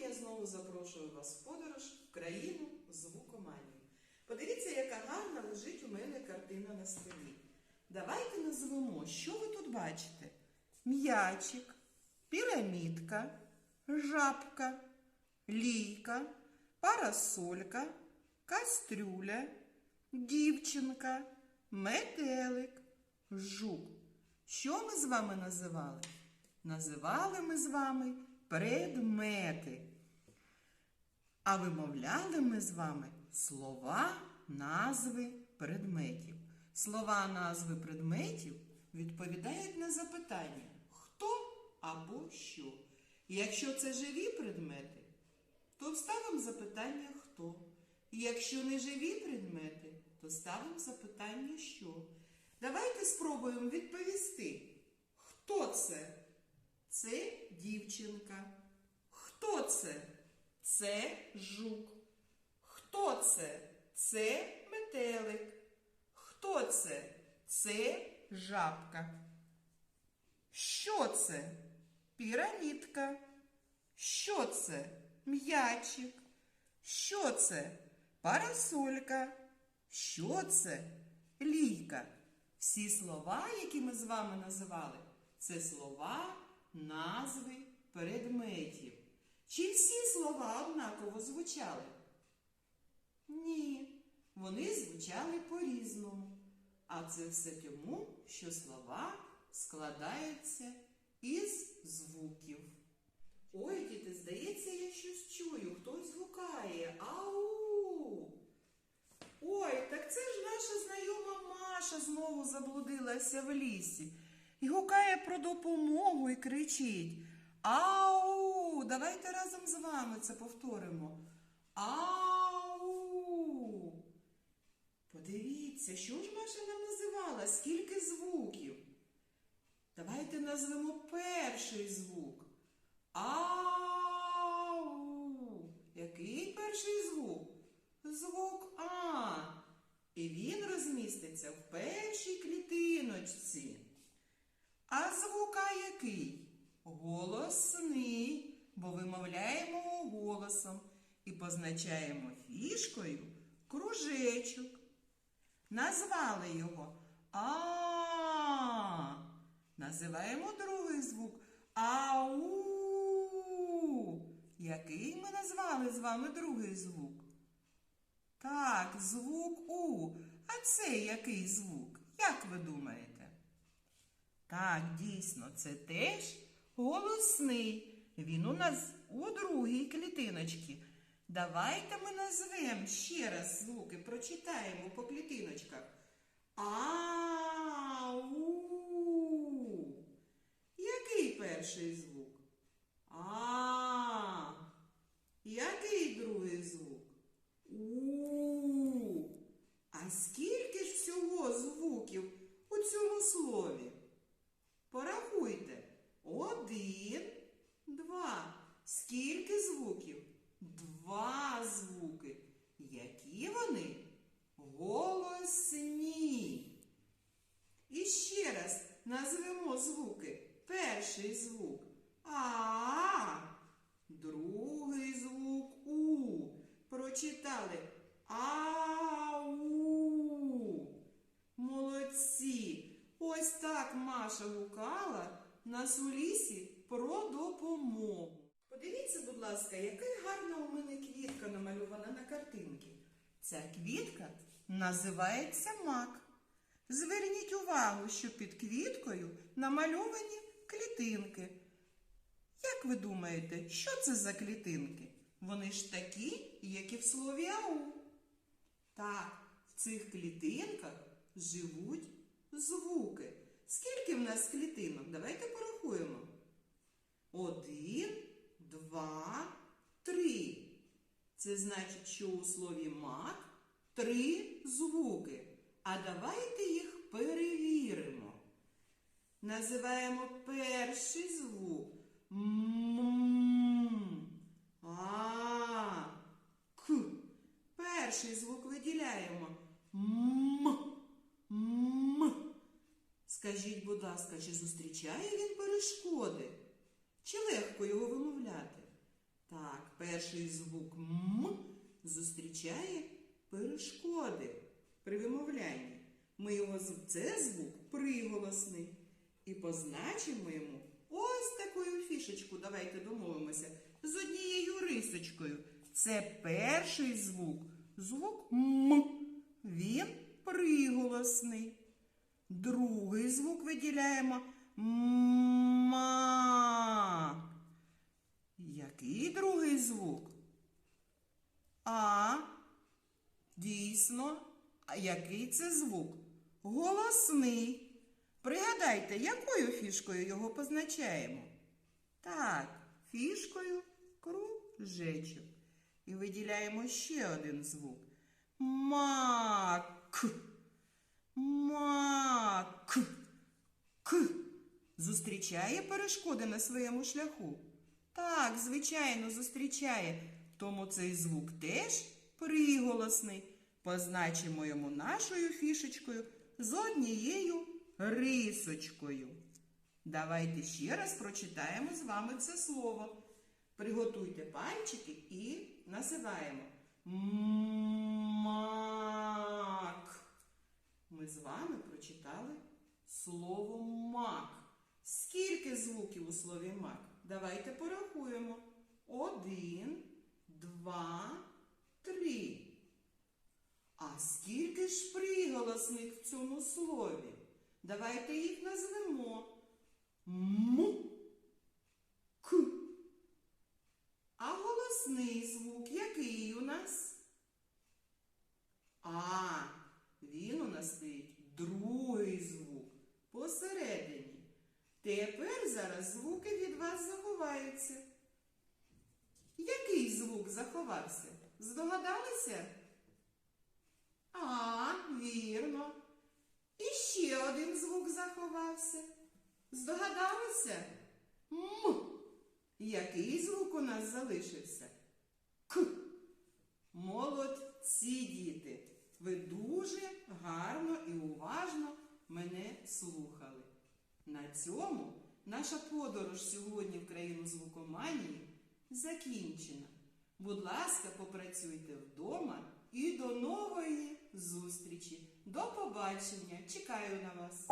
я знову запрошую вас в подорож в країну звукоманії. Подивіться, яка гарна лежить у мене картина на столі. Давайте назвемо, що ви тут бачите: м'ячик, пірамідка, жабка, лійка, парасолька, кастрюля, дівчинка, метелик, жук. Що ми з вами називали? Називали ми з вами предмети. А вимовляли ми з вами слова, назви предметів. Слова, назви предметів відповідають на запитання хто або що. Якщо це живі предмети, то ставимо запитання хто. І якщо не живі предмети, то ставимо запитання що. Давайте спробуємо відповісти. Хто це? Це дівчинка. Хто це? Це жук. Хто це? Це метелик. Хто це? Це жабка. Що це? Пірамідка. Що це? М'ячик. Що це? Парасолька. Що це? Лійка. Всі слова, які ми з вами називали, це слова, назви предметів. Слова однаково звучали? Ні, вони звучали по-різному. А це все тому, що слова складаються із звуків. Ой, діти, здається, я щось чую. Хтось гукає. Ау! Ой, так це ж наша знайома Маша знову заблудилася в лісі і гукає про допомогу і кричить: Ау! Давайте разом з вами це повторимо. Ау! Подивіться, що ж Маша нам називала? Скільки звуків? Давайте назвемо перший звук. Ау! Який перший звук? Звук А. І він розміститься в першій клітиночці. А звук А який? Голосний, бо вимовляємо голосом і позначаємо фішкою кружечок. Назвали його А. Називаємо другий звук Ау. Який ми назвали з вами другий звук? Так, звук У. А це який звук? Як ви думаєте? Так, дійсно, це теж голосний. Він у нас у другій клітиночці. Давайте ми назвемо ще раз звуки, прочитаємо по клітиночках. Ау. Який перший звук? А. Який другий звук? У. А скільки ж всього звуків у цьому слові? Порахуйте. Один, два. Скільки звуків? Два звуки. Які вони? Голосні. І ще раз назвемо звуки. Перший звук А. Другий звук У. Прочитали Ау. Молодці. Ось так Маша гукала нас у лісі про допомогу. Подивіться, будь ласка, яка гарна у мене квітка намальована на картинці. Ця квітка називається мак. Зверніть увагу, що під квіткою намальовані клітинки. Як ви думаєте, що це за клітинки? Вони ж такі, як і в слові ау. Так, в цих клітинках живуть звуки. Скільки в нас клітинок? Давайте порахуємо. Один, два, три. Це значить, що у слові мак три звуки. А давайте їх перевіримо. Називаємо перший звук М. А. К. Перший звук виділяємо. М. М. Скажіть, будь ласка, чи зустрічає він перешкоди? Чи легко його вимовляти? Так, перший звук М зустрічає перешкоди при вимовлянні. Ми його це звук приголосний. І позначимо йому ось такою фішечку. Давайте домовимося. З однією рисочкою. Це перший звук. Звук М. Він приголосний. Другий звук виділяємо ма. Який другий звук? А. Дійсно. А який це звук? Голосний. Пригадайте, якою фішкою його позначаємо? Так, фішкою кружечок. І виділяємо ще один звук. Мак. Мак. К. Зустрічає перешкоди на своєму шляху? Так, звичайно, зустрічає. Тому цей звук теж приголосний. Позначимо йому нашою фішечкою з однією рисочкою. Давайте ще раз прочитаємо з вами це слово. Приготуйте пальчики і називаємо мак. Ми з вами прочитали слово мак. Скільки звуків у слові мак? Давайте порахуємо. Один, два, три. А скільки ж приголосних в цьому слові? Давайте їх назвемо. М. К. А голосний звук який у нас? А. Він у нас стоїть другий звук посередині. Тепер зараз звуки від вас заховаються. Який звук заховався? Здогадалися? А, вірно. І ще один звук заховався. Здогадалися? М. Який звук у нас залишився? К. Молодці діти. Ви дуже гарно і уважно мене слухали. На цьому наша подорож сьогодні в країну звукоманії закінчена. Будь ласка, попрацюйте вдома і до нової зустрічі. До побачення! Чекаю на вас!